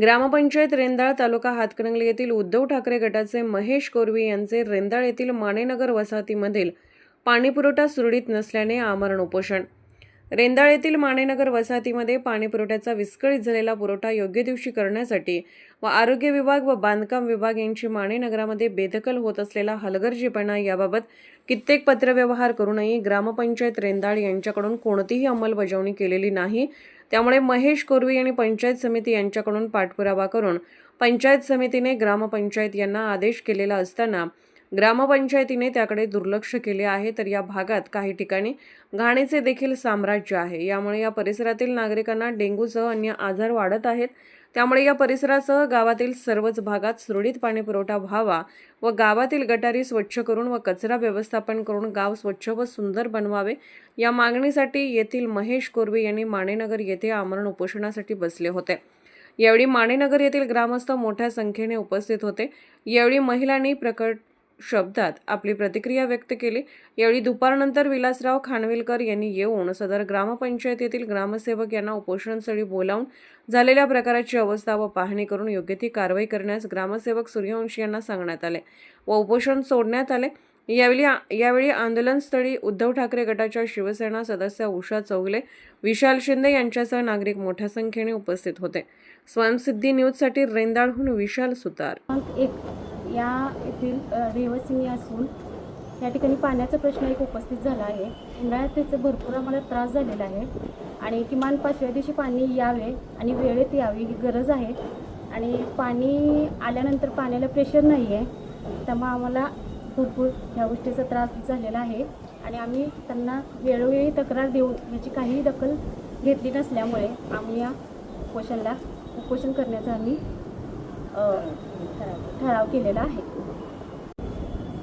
ग्रामपंचायत रेंदाळ तालुका हातकणंगले येथील उद्धव ठाकरे गटाचे महेश कोरवी यांचे रेंदाळ येथील मानेनगर वसाहतीमधील पाणीपुरवठा सुरळीत नसल्याने आमरण उपोषण. रेंदाळ येथील मानेनगर वसाहतीमध्ये पाणीपुरवठ्याचा विस्कळीत झालेला पुरवठा योग्य दिवशी करण्यासाठी व आरोग्य विभाग व बांधकाम विभाग यांची मानेनगरामध्ये बेदखल होत असलेला हलगर्जीपणा याबाबत कित्येक पत्रव्यवहार करूनही ग्रामपंचायत रेंदाळ यांच्याकडून कोणतीही अंमलबजावणी केलेली नाही. त्यामुळे महेश कोरवी आणि पंचायत समिती यांच्याकडून पाठपुरावा करून पंचायत समितीने ग्रामपंचायत यांना आदेश केलेला असताना ग्रामपंचायतीने त्याकडे दुर्लक्ष केले आहे तर या भागात काही ठिकाणी घाणीचे देखील साम्राज्य आहे. यामुळे या परिसरातील नागरिकांना डेंग्यूसह अन्य आजार वाढत आहेत. त्यामुळे या परिसरासह गावातील सर्वच भागात सुरळीत पाणी पुरवठा व्हावा व गावातील गटारी स्वच्छ करून व कचरा व्यवस्थापन करून गाव स्वच्छ व सुंदर बनवावे. या मागणीसाठी येथील महेश कोरवे यांनी माणेनगर येथे आमरण उपोषणासाठी बसले होते. यावेळी माणेनगर येथील ग्रामस्थ मोठ्या संख्येने उपस्थित होते. यावेळी महिलांनी प्रकट शब्दात आपली प्रतिक्रिया व्यक्त केली. यावेळी दुपारनंतर विलासराव खानविलकर यांनी येऊन सदर ग्रामपंचायतीतील ग्रामसेवक यांना उपोषणस्थळी बोलावून झालेल्या प्रकाराची अवस्था व पाहणी करून योग्य ती कारवाई करण्यास ग्रामसेवक सूर्यवंशी यांना सांगण्यात आले व उपोषण सोडण्यात आले. यावेळी यावेळी आंदोलनस्थळी उद्धव ठाकरे गटाच्या शिवसेना सदस्य उषा चौगले विशाल शिंदे यांच्यासह नागरिक मोठ्या संख्येने उपस्थित होते. स्वयंसिद्धी न्यूजसाठी रेंदाळहून विशाल सुतार. एक या येथील अ, रहिवासी असून या ठिकाणी पाण्याचा प्रश्न एक उपस्थित झाला आहे. उन्हाळ्यात त्याचा भरपूर आम्हाला त्रास झालेला आहे आणि किमान पाचव्या दिवशी पाणी यावे आणि वेळेत यावी ही गरज आहे. आणि पाणी आल्यानंतर पाण्याला प्रेशर नाही आहे त्यामुळे आम्हाला भरपूर ह्या गोष्टीचा त्रास झालेला आहे. आणि आम्ही त्यांना वेळोवेळी तक्रार देऊन याची काहीही दखल घेतली नसल्यामुळे आम्ही या उपोषणला उपोषण करण्याचा आम्ही ठराव केलेला आहे.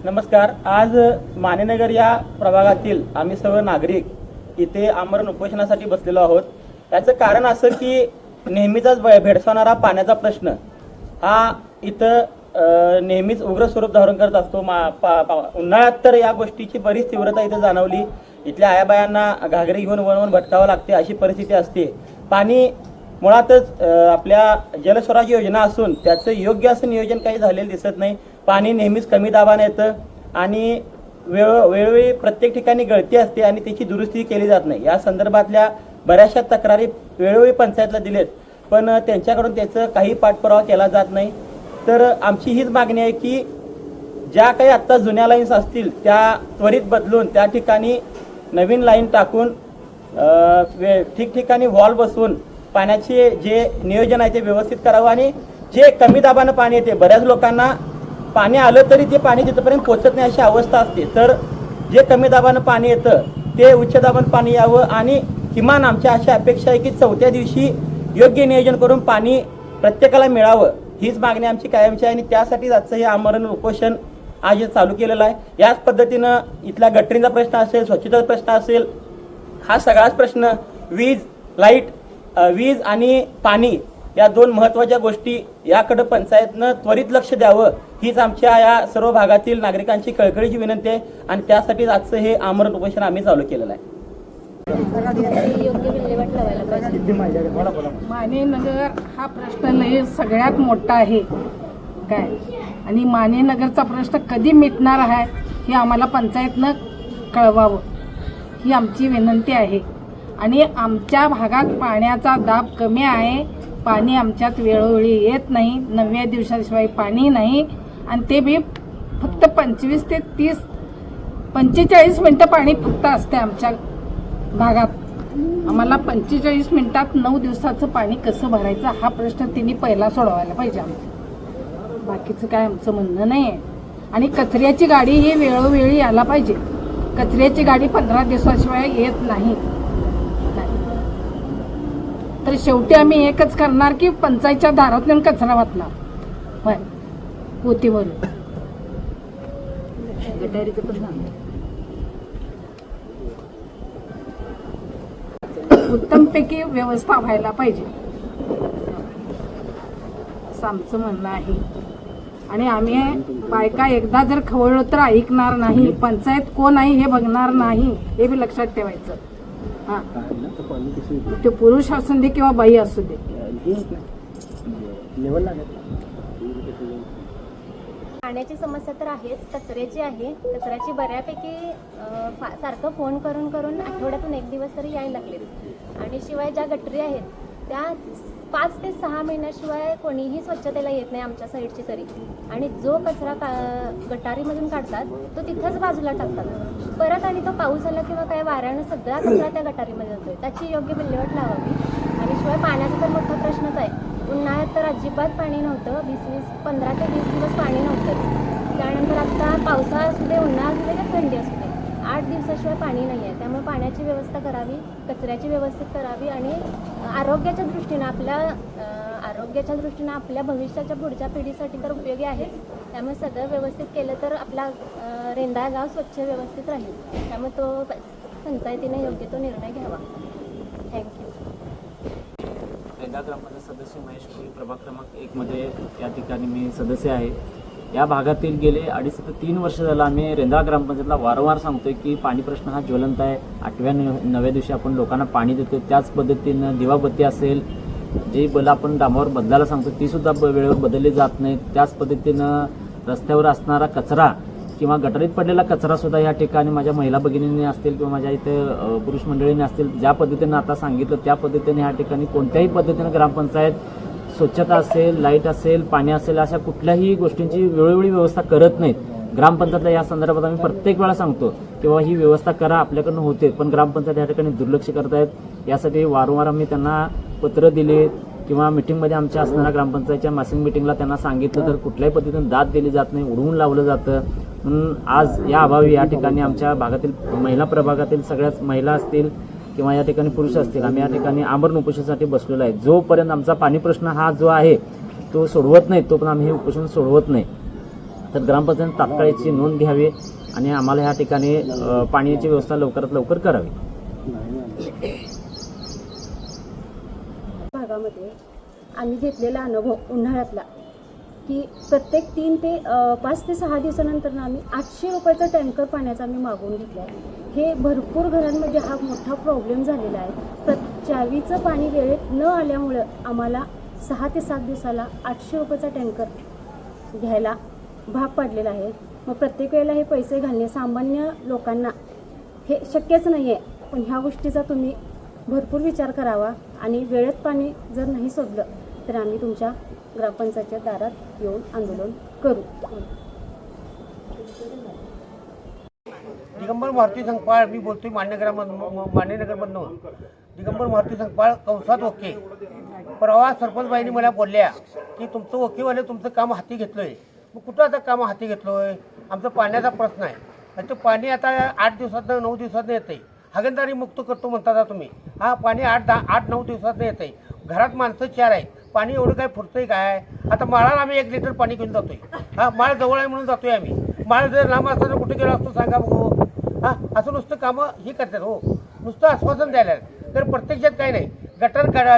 नमस्कार. आज मानेनगर या प्रभागातील आम्ही सर्व नागरिक इथे आमरण उपोषणासाठी बसलेलो आहोत. याचं कारण असं की नेहमीचाच भेडसावणारा पाण्याचा प्रश्न हा इथं नेहमीच उग्र स्वरूप धारण करत असतो. मा पा पा उन्हाळ्यात तर या गोष्टीची बरीच तीव्रता इथं जाणवली. इथल्या आयाबायांना घागरी घेऊन वणवण भटकावं लागते अशी परिस्थिती असते. पाणी मुळातच आपल्या जलस्वराज योजना असून त्याचं योग्य असं नियोजन काही झालेलं दिसत नाही. पाणी नेहमीच कमी दाबाने येतं आणि वेळ वेळोवेळी प्रत्येक ठिकाणी गळती असते आणि त्याची दुरुस्ती केली जात नाही. या संदर्भातल्या बऱ्याचशा तक्रारी वेळोवेळी पंचायतला दिलेत. पण त्यांच्याकडून त्याचं काही पाठपुरावा केला जात नाही. तर आमची हीच मागणी आहे की ज्या काही आत्ता जुन्या लाईन्स असतील त्या त्वरित बदलून त्या ठिकाणी नवीन लाईन टाकून वे- ठिकठिकाणी वॉल बसवून पाण्याचे जे नियोजन आहे ते व्यवस्थित करावं आणि जे कमी दाबानं पाणी येते बऱ्याच लोकांना पाणी आलं तरी ते पाणी तिथपर्यंत पोचत नाही अशी अवस्था असते. तर जे कमी दाबानं पाणी येतं ते उच्च दाबानं पाणी यावं आणि किमान आमच्या अशी अपेक्षा आहे की चौथ्या दिवशी योग्य नियोजन करून पाणी प्रत्येकाला मिळावं हीच मागणी आमची कायमची आहे आणि त्यासाठीच आजचं हे आमरण उपोषण आज चालू केलेलं आहे. याच पद्धतीनं इथल्या गटरींचा प्रश्न असेल स्वच्छतेचा प्रश्न असेल हा सगळाच प्रश्न वीज लाइट वीज आणि पाणी या दोन महत्त्वाच्या गोष्टी याकडं पंचायतनं त्वरित लक्ष द्यावं हीच आमच्या या सर्व भागातील नागरिकांची कळकळीची विनंती आहे. आणि त्यासाठीच आजचं हे आमरण उपोषण आम्ही चालू केलेलं आहे. योग्य मानेनगर हा प्रश्न लय सगळ्यात मोठा आहे. काय? आणि मानेनगरचा प्रश्न कधी मिटणार आहे हे आम्हाला पंचायतनं कळवावं ही आमची विनंती आहे. आणि आमच्या भागात पाण्याचा दाब कमी आहे. पाणी आमच्यात वेळोवेळी येत नाही. नवव्या दिवसाशिवाय पाणी नाही. आणि ते बी फक्त पंचवीस ते तीस पंचेचाळीस मिनटं पाणी फक्त असते आमच्या भागात. आम्हाला पंचेचाळीस मिनिटात नऊ दिवसाचं पाणी कसं भरायचं हा प्रश्न तिने पहिला सोडवायला पाहिजे आमचं. बाकीचं काय आमचं म्हणणं नाही आहे आणि कचऱ्याची गाडी ही वेळोवेळी यायला पाहिजे. कचऱ्याची गाडी पंधरा दिवसाशिवाय येत नाही. तर शेवटी आम्ही एकच करणार की पंचायतच्या दारात नेऊन कचरा वाचणार होय. पोतीवरून. उत्तमपैकी व्यवस्था व्हायला पाहिजे. असं आमचं म्हणणं आहे. आणि आम्ही बायका एकदा जर खवळलो तर ऐकणार नाही. पंचायत कोण आहे हे बघणार नाही. हे बी लक्षात ठेवायचं. हा ते पुरुष असू दे किंवा बाई असू दे. पाण्याची समस्या तर आहेच कचऱ्याची आहे. कचऱ्याची बऱ्यापैकी अ, फा सारखं फोन करून करून आठवड्यातून एक दिवस तरी यायला लागलेत. आणि शिवाय ज्या गटरी आहेत त्या पाच ते सहा महिन्याशिवाय कोणीही स्वच्छतेला येत नाही आमच्या साईडची तरी. आणि जो कचरा का गटारीमधून काढतात तो तिथंच बाजूला टाकतात. परत आणि तो पाऊस आला किंवा काय वाऱ्यानं सगळा कचरा त्या गटारीमध्ये जातोय त्याची योग्य विल्हेवाट लावावी. आणि शिवाय पाण्याचा तर मोठा प्रश्नच आहे. उन्हाळ्यात तर अजिबात पाणी नव्हतं. वीस वीस पंधरा ते वीस दिवस पाणी नव्हतंच. त्यानंतर आता पावसाळा असू दे उन्हाळा असू दे की थंडी असू दे आठ दिवसाशिवाय पाणी नाही आहे त्यामुळे पाण्याची व्यवस्था करावी कचऱ्याची व्यवस्थित करावी आणि आरोग्याच्या दृष्टीनं आपल्या आरोग्याच्या दृष्टीनं आपल्या भविष्याच्या पुढच्या पिढीसाठी तर उपयोगी आहेच. त्यामुळे सगळं व्यवस्थित केलं तर आपला रेंदाळ गाव स्वच्छ व्यवस्थित राहील. त्यामुळे तो पंचायतीने योग्य तो निर्णय घ्यावा. थँक्यू रेंदा ग्रामपंचायत सदस्य महेश कोळी प्रभाग क्रमांक एकमध्ये या ठिकाणी मी सदस्य आहे. या भागातील गेले अडीच ते तीन वर्ष झालं आम्ही रेंदा ग्रामपंचायतला वारंवार सांगतोय की पाणी प्रश्न हा ज्वलंत आहे. आठव्या न- दिवशी आपण लोकांना पाणी देतो त्याच पद्धतीनं दिवाबत्ती असेल जे बलं आपण डामावर बदलायला सांगतो ती सुद्धा ब- वेळेवर बदलली जात नाही त्याच पद्धतीनं रस्त्यावर असणारा कचरा किंवा गटारीत पडलेला कचरा सुद्धा या ठिकाणी माझ्या महिला भगिनींनी असतील किंवा माझ्या इथे पुरुष मंडळींनी असतील ज्या पद्धतीनं आता सांगितलं त्या पद्धतीने या ठिकाणी कोणत्याही पद्धतीनं ग्रामपंचायत स्वच्छता असेल लाइट असेल पाणी असेल अशा कुठल्याही गोष्टींची वेळोवेळी व्यवस्था करत नाहीत. ग्रामपंचायतला या संदर्भात आम्ही प्रत्येक वेळा सांगतो की बाबा ही व्यवस्था करा आपल्याकडनं होते पण ग्रामपंचायत या ठिकाणी दुर्लक्ष करतायत यासाठी वारंवार आम्ही त्यांना पत्र दिले किंवा मिटिंगमध्ये आमच्या असणाऱ्या ग्रामपंचायतच्या मासिक मिटिंगला त्यांना सांगितलं तर कुठल्याही पद्धतीने दाद दिली जात नाही उडवून लावलं जातं. म्हणून आज या अभावी या ठिकाणी आमच्या भागातील महिला प्रभागातील सगळ्याच महिला असतील किंवा या ठिकाणी पुरुष असतील आम्ही या ठिकाणी आमरण उपोषणासाठी बसलेलो आहे. जोपर्यंत आमचा पाणी प्रश्न हा जो आहे तो सोडवत नाही तोपर्यंत आम्ही हे उपोषण सोडवत नाही. तर ग्रामपंचायत तात्काळची नोंद घ्यावी आणि आम्हाला ह्या ठिकाणी पाण्याची व्यवस्था लवकरात लवकर करावी. भागामध्ये आम्ही घेतलेला अनुभव उन्हाळ्यातला. की प्रत्येक तीन ते पाच ते सहा दिवसानंतर आम्ही आठशे रुपयाचा टँकर पाण्याचा आम्ही मागवून घेतला आहे हे भरपूर घरांमध्ये हा मोठा प्रॉब्लेम झालेला आहे. प्र चावीचं पाणी वेळेत न आल्यामुळं आम्हाला सहा ते सात दिवसाला आठशे रुपयाचा टँकर घ्यायला भाग पडलेला आहे. मग प्रत्येक वेळेला हे पैसे घालणे सामान्य लोकांना हे शक्यच नाही आहे पण ह्या गोष्टीचा तुम्ही भरपूर विचार करावा आणि वेळेत पाणी जर नाही सोडलं तर आम्ही तुमच्या ग्रामपंचायतच्या दारात येऊन आंदोलन करू. दिगंबर मारुती संकपाळ मी बोलतोय मान्यनगरामधून मान्यनगरमधून दिगंबर मारुती संकपाळ कंसात ओके. परवा सरपंचबाईंनी मला बोलल्या की तुमचं ओकेवाले तुमचं काम हाती घेतलंय. मग कुठं आता काम हाती घेतलोय? आमचा पाण्याचा प्रश्न आहे. आणि ते पाणी आता आठ दिवसातनं नऊ दिवसातनं येतंय. हागणदारी मुक्त करतो म्हणता तुम्ही. हा पाणी आठ दहा आठ नऊ दिवसातनं येतंय. घरात माणसं चार आहेत. पाणी एवढं काय फुटतंय काय? आता माळाला आम्ही एक लिटर पाणी घेऊन जातोय. हा माळ जवळ आहे म्हणून जातोय आम्ही. माळ जर लांब असता तर कुठे गेलो असतो सांगा बघू. हा असं नुसतं कामं ही करतात हो. नुसतं आश्वासन द्यायला. तर प्रत्यक्षात काही नाही गटर काढा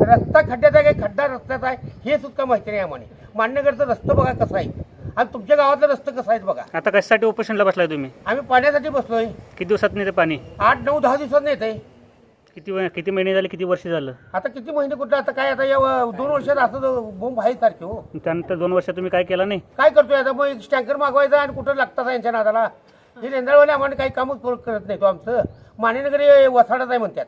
रस्ता खड्ड्यात आहे काय? खड्डा रस्त्यात आहे? हे सुद्धा माहिती नाही आम्हाला. मान्यगडचं रस्तं बघा कसं आहे. आणि तुमच्या गावातलं रस्तं कसं आहेत बघा. आता कशासाठी उपोषणला बसलाय तुम्ही? आम्ही पाण्यासाठी बसलोय. किती दिवसात नाही ते पाणी? आठ नऊ दहा दिवसात नाही येते किती वे- किती महिने झाले किती वर्ष झालं? आता किती महिने कुठं आता काय आता या व- दोन वर्षात असं बोंब आहे सारखे हो. त्यानंतर दोन वर्षात तुम्ही काय केलं नाही? काय करतोय आता मग एक टँकर मागवायचा आणि कुठं लागतात यांच्या नादाला? हे रेंदाळवाले आम्हाला काही कामच कर- करत नाही तो आमचं. मानेनगर वसाडाच आहे म्हणतात.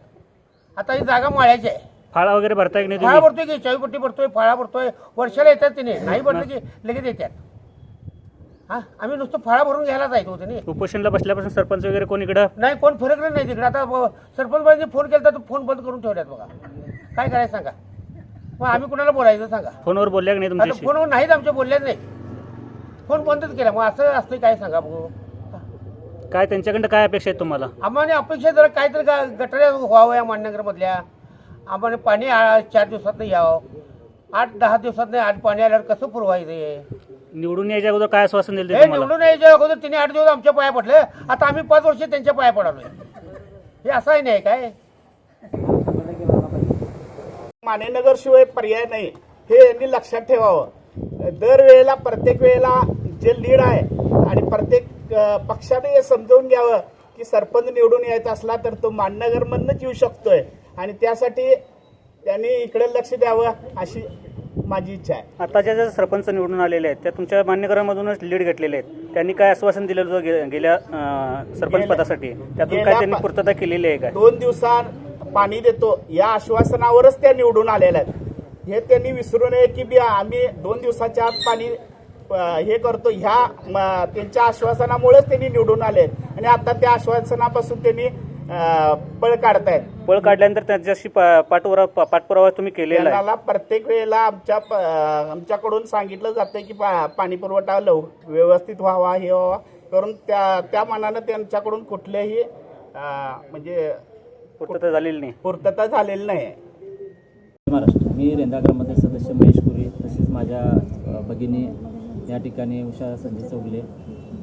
आता ही जागा माळ्याची आहे. फाळा वगैरे भरताय की नाही फळा तुम्ही? भरतोय की चावीपट्टी भरतोय फळा भरतोय. वर्षाला येतात तिने. नाही भरलं की लगेच येतात. हा? आम्ही नुसतं फळा भरून घ्यायला जायचो तिने उपोषणला बसल्यापासून सरपंच वगैरे कोण इकडं? नाही कोण फरक नाही तिकडे. आता ब- सरपंचबाईंनी फोन केला तर फोन बंद करून ठेवल्यात बघा. काय करायचं सांगा? मग आम्ही कुणाला बोलायचं सांगा? फोनवर बोलल्या की नाही आता तुमच्याशी? फोनवर नाहीत आमच्या बोलल्याच नाही. फोन बंदच केला. मग असं असतं काय सांगा बघू. काय त्यांच्याकडनं काय अपेक्षा आहेत तुम्हाला? आम्हाला अपेक्षा जरा काहीतरी गा गटाऱ्या व्हावं या मान्यनगरमधल्या आम्हाला पाणी आ- चार दिवसात यावं. आठ दहा दिवसात नाही आठ पाणी आल्यावर कसं पुरवायचं हे? निवडून यायच्या अगोदर काय आश्वासन दिलं ते तुम्हाला? निवडून यायच्या अगोदर तिने आठ दिवस आमच्या पाया पडले. आता आम्ही पाच वर्ष त्यांच्या पाया पडालोय. हे असं आहे नाही काय? मानेनगर शिवाय पर्याय नाही. हे यांनी लक्षात ठेवावं. दरवेळेला प्रत्येक वेळेला जे लीड आहे आणि प्रत्येक अ, पक्षाने हे समजावून घ्यावं की सरपंच निवडून यायचा असला तर तो माननगरमधनंच येऊ शकतोय. आणि त्यासाठी त्यांनी इकडे लक्ष द्यावं अशी माझी इच्छा आहे. आताच्या ज्या सरपंच निवडून आलेले आहेत त्या तुमच्या मान्यकरांमधूनच लीड घेतलेले आहेत. त्यांनी काय आश्वासन दिलेलं होतं गे- गेल्या अं, सरपंच गेल्या- पदासाठी? त्यातून गेल्या काय त्यांनी पा- पूर्तता केलेली आहे काय? दोन दिवसात पाणी देतो. या आश्वासनावरच त्या निवडून आलेल्या आहेत. हे त्यांनी विसरू नये की बी आम्ही दोन दिवसाच्या आत पाणी अं, हे करतो. ह्या म, त्यांच्या आश्वासनामुळेच त्यांनी निवडून आले आहेत. आणि आता त्या आश्वासनापासून त्यांनी पळ काढतायत. पळ काढल्यानंतर त्यांच्याशी पा- पाठपुरा पा- पाठपुरावा तुम्ही केलेला आहे. त्यांना प्रत्येक वेळेला आमच्या प- आमच्याकडून सांगितलं जातं की पा- पाणी पुरवठा लव व्यवस्थित व्हावा हे व्हावा. करून त्या त्या मानानं त्यांच्याकडून कुठल्याही अं, म्हणजे पूर्तता झालेली नाही. पूर्तता झालेली नाही. महाराष्ट्र. मी रेंदा ग्रामपंचायत सदस्य महेश कुरी तसेच माझ्या अ, भगिनी या ठिकाणी उषा संजय चौगले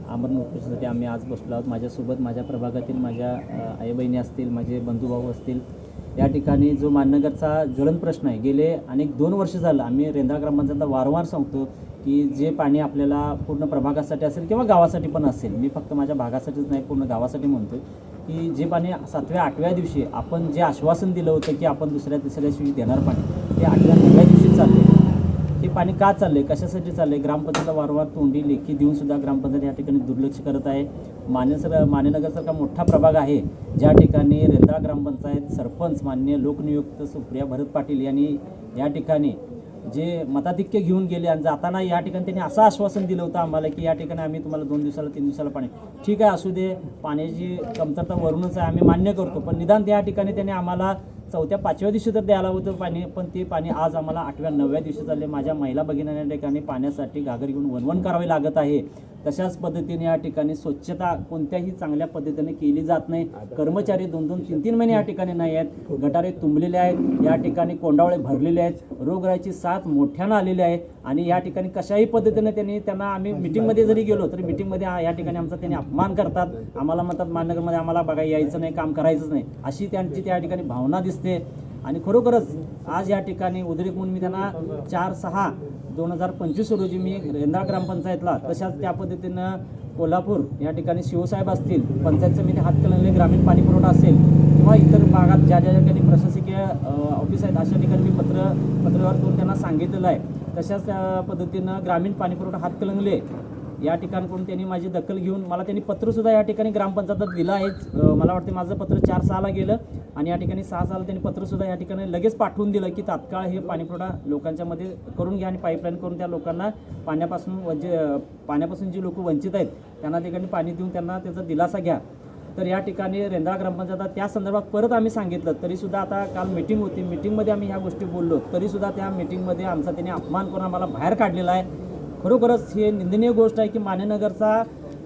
आमरण उपस्थितीसाठी आम्ही आज बसलो आहोत. माझ्यासोबत माझ्या प्रभागातील माझ्या आई बहिणी असतील माझे बंधुभाऊ असतील. या ठिकाणी जो माननगरचा ज्वलन प्रश्न आहे गेले अनेक दोन वर्ष झालं आम्ही रेंद्रा ग्रामपंचायतला वारंवार सांगतो की जे पाणी आपल्याला पूर्ण प्रभागासाठी असेल किंवा गावासाठी पण असेल मी फक्त माझ्या भागासाठीच नाही पूर्ण गावासाठी म्हणतो की जे पाणी सातव्या आठव्या दिवशी आपण जे आश्वासन दिलं होतं की आपण दुसऱ्या तिसऱ्या दिवशी देणार पाणी ते आठव्या नवव्या दिवशी चालले हे पाणी का चाललंय? कशासाठी चाललंय? ग्रामपंचायतला वारंवार तोंडी लेखी देऊन सुद्धा ग्रामपंचायत या ठिकाणी दुर्लक्ष करत आहे. मान्यसर मान्यनगरसारखा मोठा प्रभाग आहे. ज्या ठिकाणी रेंदा ग्रामपंचायत सरपंच मान्य लोकनियुक्त सुप्रिया भरत पाटील यांनी या ठिकाणी जे मताधिक्य घेऊन गेले आणि जाताना या ठिकाणी त्यांनी असं आश्वासन दिलं होतं आम्हाला की या ठिकाणी आम्ही तुम्हाला दोन दिवसाला तीन दिवसाला पाणी ठीक आहे असू दे. पाण्याची कमतरता वरूनच आहे आम्ही मान्य करतो. पण निदान त्या ठिकाणी त्यांनी आम्हाला चौथ्या पाचव्या दिवशी तर द्यायला होतं पाणी पण ते पाणी आज आम्हाला आठव्या नवव्या दिवशी चालले. माझ्या महिला भगिनींना या ठिकाणी पाण्यासाठी घागर घेऊन वनवण करावे लागत आहे. तशाच पद्धतीने या ठिकाणी स्वच्छता कोणत्याही चांगल्या पद्धतीने केली जात नाही. कर्मचारी दोन दोन तीन तीन महिने या ठिकाणी नाही आहेत. गटारे तुंबलेले आहेत. या ठिकाणी कोंडावळे भरलेले आहेत. रोगराईची साथ मोठ्यानं आलेली आहे. आणि या ठिकाणी कशाही पद्धतीने त्यांनी त्यांना आम्ही मिटिंगमध्ये जरी गेलो तरी मिटिंगमध्ये या ठिकाणी आमचा त्यांनी अपमान करतात. आम्हाला म्हणतात माननगरमध्ये आम्हाला बघा यायचं नाही काम करायचंच नाही. अशी त्यांची त्या ठिकाणी भावना दिसते. आणि खरोखरच आज या ठिकाणी उद्रेक म्हणून मी त्यांना चार सहा दोन हजार पंचवीस रोजी मी रेंदा ग्रामपंचायतला तशाच त्या पद्धतीनं कोल्हापूर या ठिकाणी शिवसाहेब असतील पंचायत समिती हातकणंगले ग्रामीण पाणी पुरवठा असेल किंवा इतर भागात ज्या ज्या ठिकाणी प्रशासकीय ऑफिस आहेत अशा ठिकाणी मी पत्र पत्रव्यवहार करून त्यांना सांगितलेलं आहे. तशाच त्या पद्धतीनं ग्रामीण पाणीपुरवठा हातकलंगले या ठिकाणकडून त्यांनी माझी दखल घेऊन मला त्यांनी पत्रसुद्धा या ठिकाणी ग्रामपंचायतात दिलं आहेच मला वाटते माझं पत्र चार सहाला गेलं. आणि या ठिकाणी सहा साल त्यांनी पत्रसुद्धा या ठिकाणी लगेच पाठवून दिलं की तात्काळ हे पाणीपुरवठा लोकांच्या मध्ये करून घ्या आणि पाईपलाईन करून त्या लोकांना पाण्यापासून वंचित पाण्यापासून जी लोक वंचित आहेत त्यांना ठिकाणी पाणी देऊन त्यांना त्याचा दिलासा घ्या. तर या ठिकाणी रेंदाळा ग्रामपंचायत त्या संदर्भात परत आम्ही सांगितलं तरीसुद्धा आता काल मिटिंग होती. मिटिंगमध्ये आम्ही ह्या गोष्टी बोललो. तरीसुद्धा त्या मिटिंगमध्ये आमचा त्यांनी अपमान करून आम्हाला बाहेर काढलेला आहे. खरोखरच हे निंदनीय गोष्ट आहे की मानेनगरचा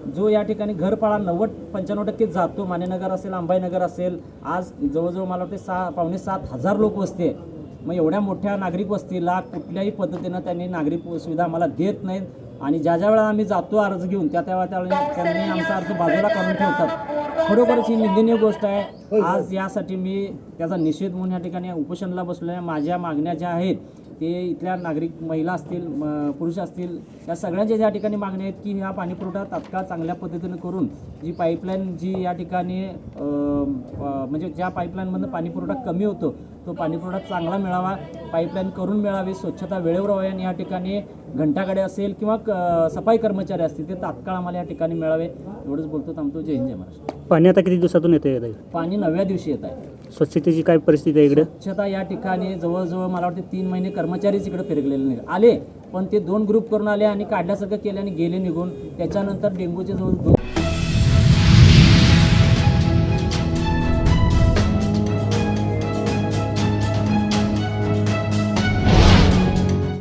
जो या ठिकाणी घरपाळा नव्वद पंच्याण्णव टक्के जातो मानेनगर असेल अंबाईनगर असेल आज जवळजवळ मला वाटते सहा पावणे सात हजार लोक वस्ती आहे मग एवढ्या मोठ्या नागरिक वस्तीला कुठल्याही पद्धतीनं त्यांनी नागरिक सुविधा आम्हाला देत नाहीत. आणि ज्या ज्या वेळा आम्ही जातो अर्ज घेऊन त्या त्या त्यांनी आमचा अर्ज बाजूला करून ठेवतात. खरोखरच ही निंदनीय गोष्ट आहे. आज यासाठी मी त्याचा निषेध म्हणून या ठिकाणी उपोषणाला बसलेल्या माझ्या मागण्या ज्या आहेत ते इथल्या नागरिक महिला असतील म- पुरुष असतील या सगळ्यांच्या ज्या ठिकाणी मागण्या आहेत की ह्या पाणीपुरवठा तात्काळ चांगल्या पद्धतीनं करून जी पाईपलाईन जी या ठिकाणी म्हणजे ज्या पाईपलाईनमधून पाणीपुरवठा कमी होतो तो पाणीपुरवठा चांगला मिळावा पाईपलाईन करून मिळावी स्वच्छता वेळेवर व्हावी आणि या ठिकाणी घंटागाडी असेल किंवा क- सफाई कर्मचारी असतील ते तात्काळ आम्हाला या ठिकाणी मिळावे. एवढंच बोलतो थांबतो. जय हिंद जय महाराष्ट्र. पाणी आता किती दिवसातून येते ताई? पाणी नवव्या दिवशी येत आहे. स्वच्छतेची काय परिस्थिती आहे इकडे? स्वच्छता या ठिकाणी जवळजवळ मला वाटते तीन महिने कर्मचारीच इकडे फिरकलेले नाही आले पण ते दोन ग्रुप करून आले आणि काढल्यासारखं केले आणि गेले निघून. त्याच्यानंतर डेंग्यूचे जवळ दोन